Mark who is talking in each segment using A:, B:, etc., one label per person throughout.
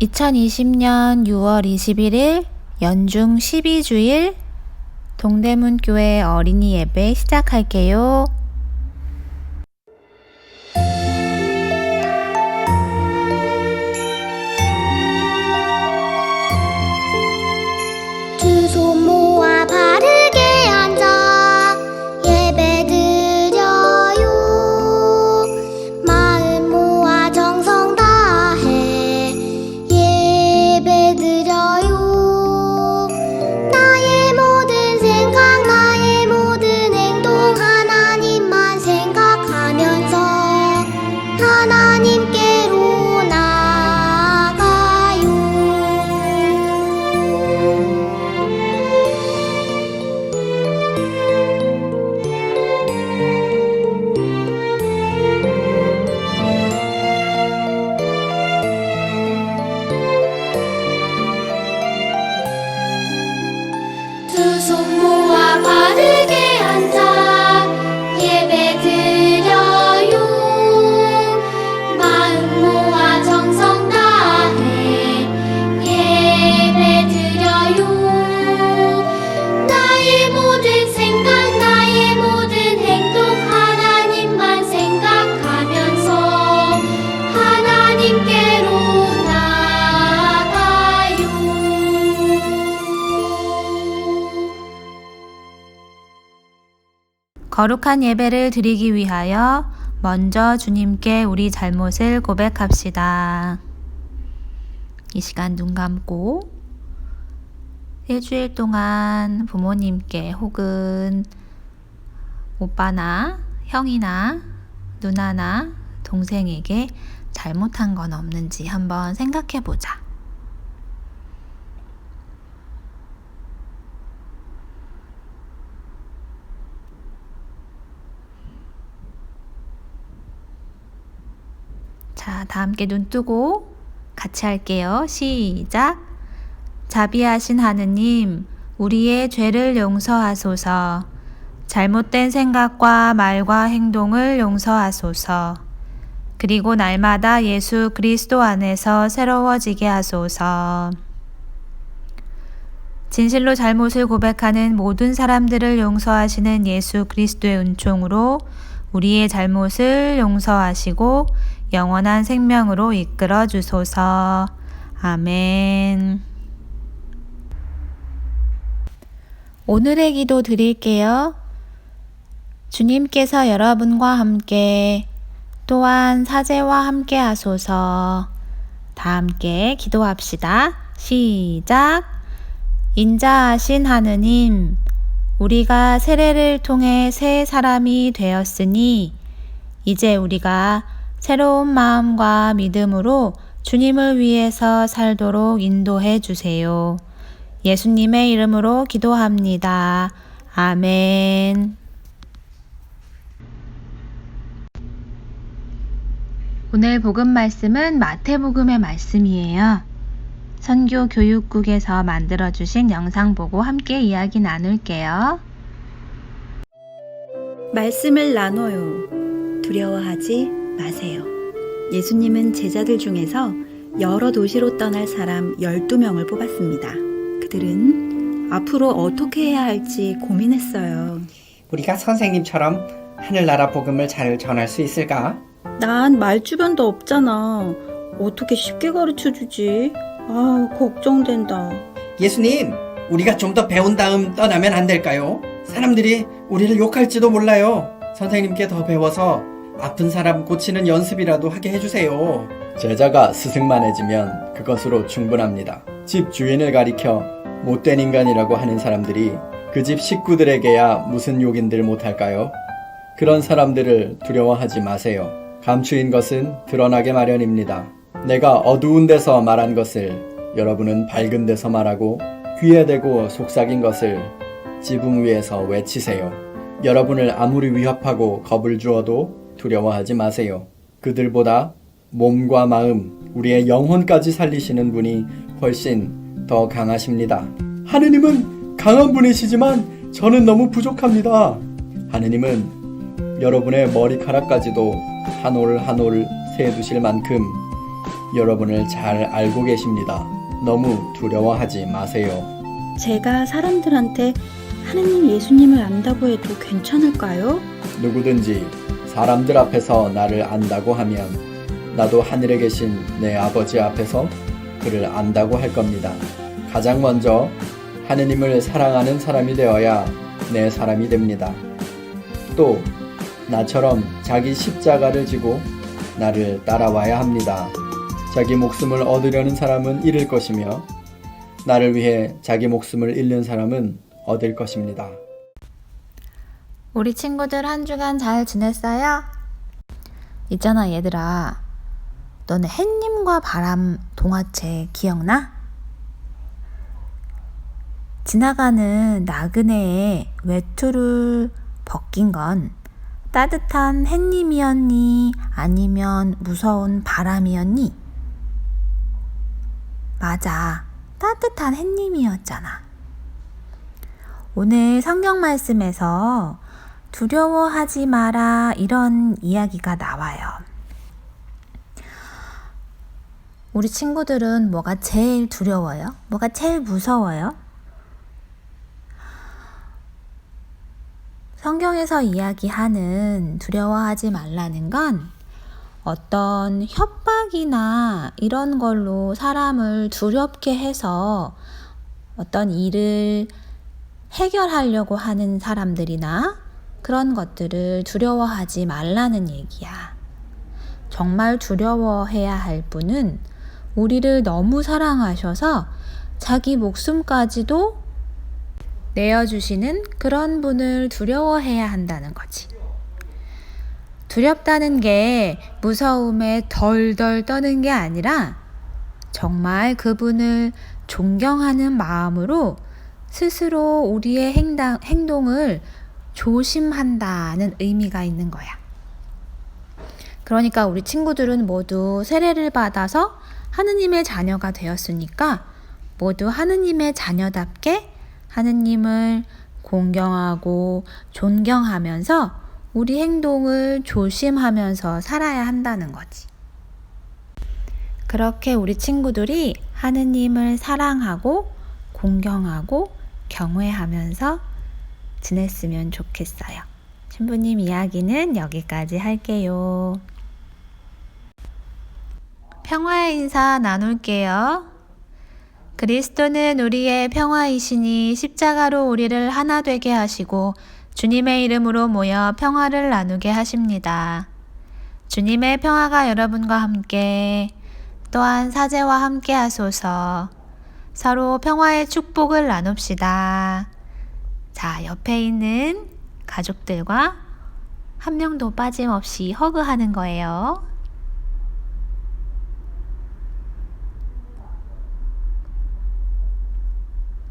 A: 2020년 6월 21일 연중 12주일 동대문 교회 어린이 예배 시작할게요. 거룩한 예배를 드리기 위하여 먼저 주님께 우리 잘못을 고백합시다. 이 시간 눈 감고 일주일 동안 부모님께 혹은 오빠나 형이나 누나나 동생에게 잘못한 건 없는지 한번 생각해 보자. 자, 다 함께 눈 뜨고 같이 할게요. 시작. 자비하신 하느님, 우리의 죄를 용서하소서. 잘못된 생각과 말과 행동을 용서하소서. 그리고 날마다 예수 그리스도 안에서 새로워지게 하소서. 진실로 잘못을 고백하는 모든 사람들을 용서하시는 예수 그리스도의 은총으로 우리의 잘못을 용서하시고 영원한 생명으로 이끌어 주소서. 아멘. 오늘의 기도 드릴게요. 주님께서 여러분과 함께 또한 사제와 함께 하소서. 다 함께 기도합시다. 시작. 인자하신 하느님, 우리가 세례를 통해 새 사람이 되었으니, 이제 우리가 새로운 마음과 믿음으로 주님을 위해서 살도록 인도해 주세요. 예수님의 이름으로 기도합니다. 아멘. 오늘 복음 말씀은 마태복음의 말씀이에요. 선교 교육국에서 만들어 주신 영상 보고 함께 이야기 나눌게요.
B: 말씀을 나눠요. 두려워하지 마세요. 예수님은 제자들 중에서 여러 도시로 떠날 사람 12명을 뽑았습니다. 그들은 앞으로 어떻게 해야 할지 고민했어요.
C: 우리가 선생님처럼 하늘나라 복음을 잘 전할 수 있을까?
B: 난 말주변도 없잖아. 어떻게 쉽게 가르쳐 주지? 아, 걱정된다.
C: 예수님, 우리가 좀 더 배운 다음 떠나면 안 될까요? 사람들이 우리를 욕할지도 몰라요. 선생님께 더 배워서 아픈 사람 고치는 연습이라도 하게 해주세요.
D: 제자가 스승만해지면 그것으로 충분합니다. 집 주인을 가리켜 못된 인간이라고 하는 사람들이 그 집 식구들에게야 무슨 욕인들 못할까요? 그런 사람들을 두려워하지 마세요. 감추인 것은 드러나게 마련입니다. 내가 어두운 데서 말한 것을 여러분은 밝은 데서 말하고 귀에 대고 속삭인 것을 지붕 위에서 외치세요. 여러분을 아무리 위협하고 겁을 주어도 두려워하지 마세요. 그들보다 몸과 마음, 우리의 영혼까지 살리시는 분이 훨씬 더 강하십니다. 하느님은 강한 분이시지만 저는 너무 부족합니다. 하느님은 여러분의 머리카락까지도 한 올 한 올 세두실 만큼 여러분을 잘 알고 계십니다. 너무 두려워하지 마세요.
B: 제가 사람들한테 하느님 예수님을 안다고 해도 괜찮을까요?
D: 누구든지 사람들 앞에서 나를 안다고 하면 나도 하늘에 계신 내 아버지 앞에서 그를 안다고 할 겁니다. 가장 먼저 하느님을 사랑하는 사람이 되어야 내 사람이 됩니다. 또 나처럼 자기 십자가를 지고 나를 따라와야 합니다. 자기 목숨을 얻으려는 사람은 잃을 것이며 나를 위해 자기 목숨을 잃는 사람은 얻을 것입니다.
A: 우리 친구들 한 주간 잘 지냈어요? 있잖아, 얘들아. 너네 햇님과 바람 동화책 기억나? 지나가는 나그네의 외투를 벗긴 건 따뜻한 햇님이었니? 아니면 무서운 바람이었니? 맞아. 따뜻한 햇님이었잖아. 오늘 성경 말씀에서 두려워하지 마라 이런 이야기가 나와요. 우리 친구들은 뭐가 제일 두려워요? 뭐가 제일 무서워요? 성경에서 이야기하는 두려워하지 말라는 건 어떤 협박이나 이런 걸로 사람을 두렵게 해서 어떤 일을 해결하려고 하는 사람들이나 그런 것들을 두려워하지 말라는 얘기야. 정말 두려워해야 할 분은 우리를 너무 사랑하셔서 자기 목숨까지도 내어주시는 그런 분을 두려워해야 한다는 거지. 두렵다는 게 무서움에 덜덜 떠는 게 아니라 정말 그분을 존경하는 마음으로 스스로 우리의 행당, 행동을 조심한다는 의미가 있는 거야. 그러니까 우리 친구들은 모두 세례를 받아서 하느님의 자녀가 되었으니까 모두 하느님의 자녀답게 하느님을 공경하고 존경하면서 우리 행동을 조심하면서 살아야 한다는 거지. 그렇게 우리 친구들이 하느님을 사랑하고 공경하고 경외하면서 지냈으면 좋겠어요. 신부님 이야기는 여기까지 할게요. 평화의 인사 나눌게요. 그리스도는 우리의 평화이시니 십자가로 우리를 하나 되게 하시고 주님의 이름으로 모여 평화를 나누게 하십니다. 주님의 평화가 여러분과 함께 또한 사제와 함께 하소서 서로 평화의 축복을 나눕시다. 자, 옆에 있는 가족들과 한 명도 빠짐없이 허그하는 거예요.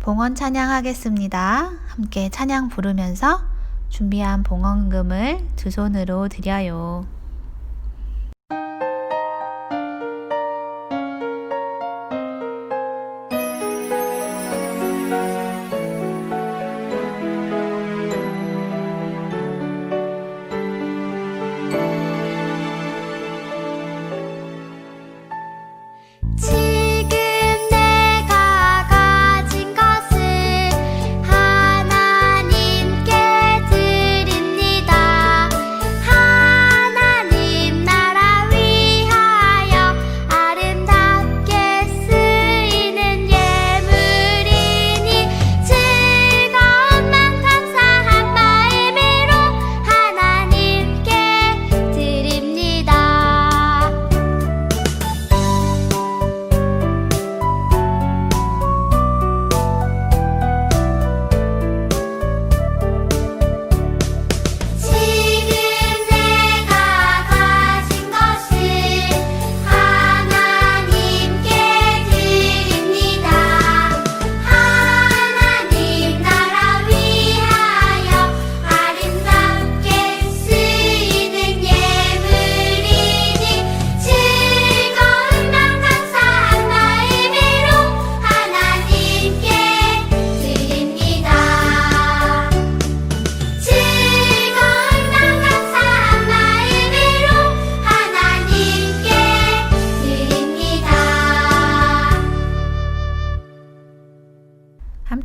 A: 봉헌 찬양하겠습니다. 함께 찬양 부르면서 준비한 봉헌금을 두 손으로 드려요.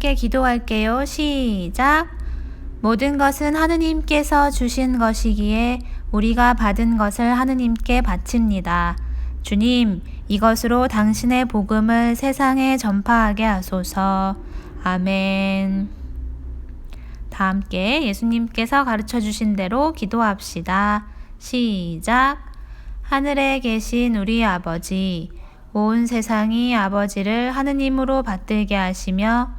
A: 함께 기도할게요. 시작. 모든 것은 하느님께서 주신 것이기에 우리가 받은 것을 하느님께 바칩니다. 주님, 이것으로 당신의 복음을 세상에 전파하게 하소서. 아멘. 다 함께 예수님께서 가르쳐 주신 대로 기도합시다. 시작. 하늘에 계신 우리 아버지, 온 세상이 아버지를 하느님으로 받들게 하시며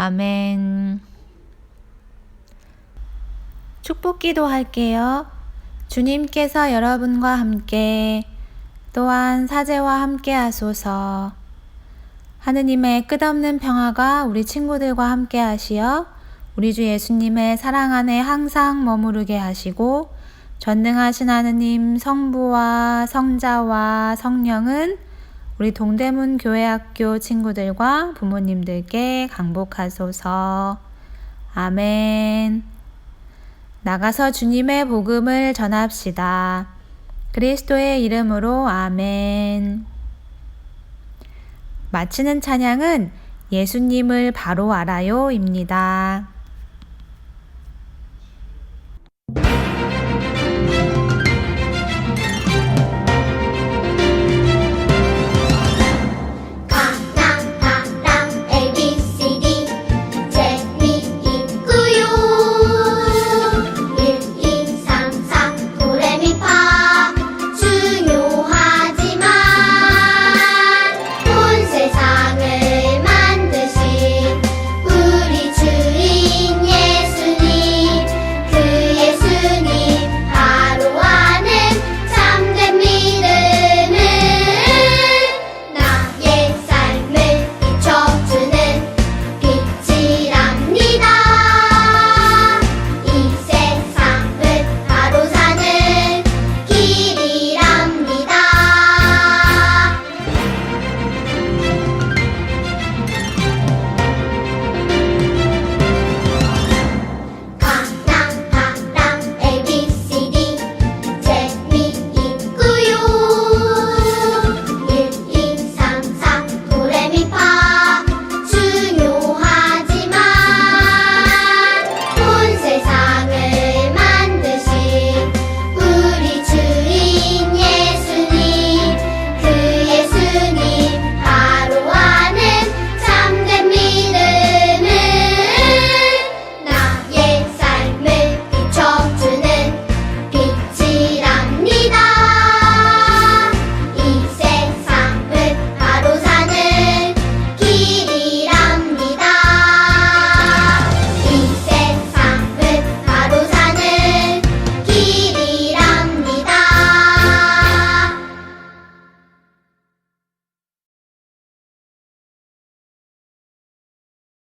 A: 아멘. 축복 기도할게요. 주님께서 여러분과 함께 또한 사제와 함께 하소서. 하느님의 끝없는 평화가 우리 친구들과 함께 하시어 우리 주 예수님의 사랑 안에 항상 머무르게 하시고 전능하신 하느님 성부와 성자와 성령은 우리 동대문 교회학교 친구들과 부모님들께 강복하소서. 아멘. 나가서 주님의 복음을 전합시다. 그리스도의 이름으로 아멘. 마치는 찬양은 예수님을 바로 알아요입니다.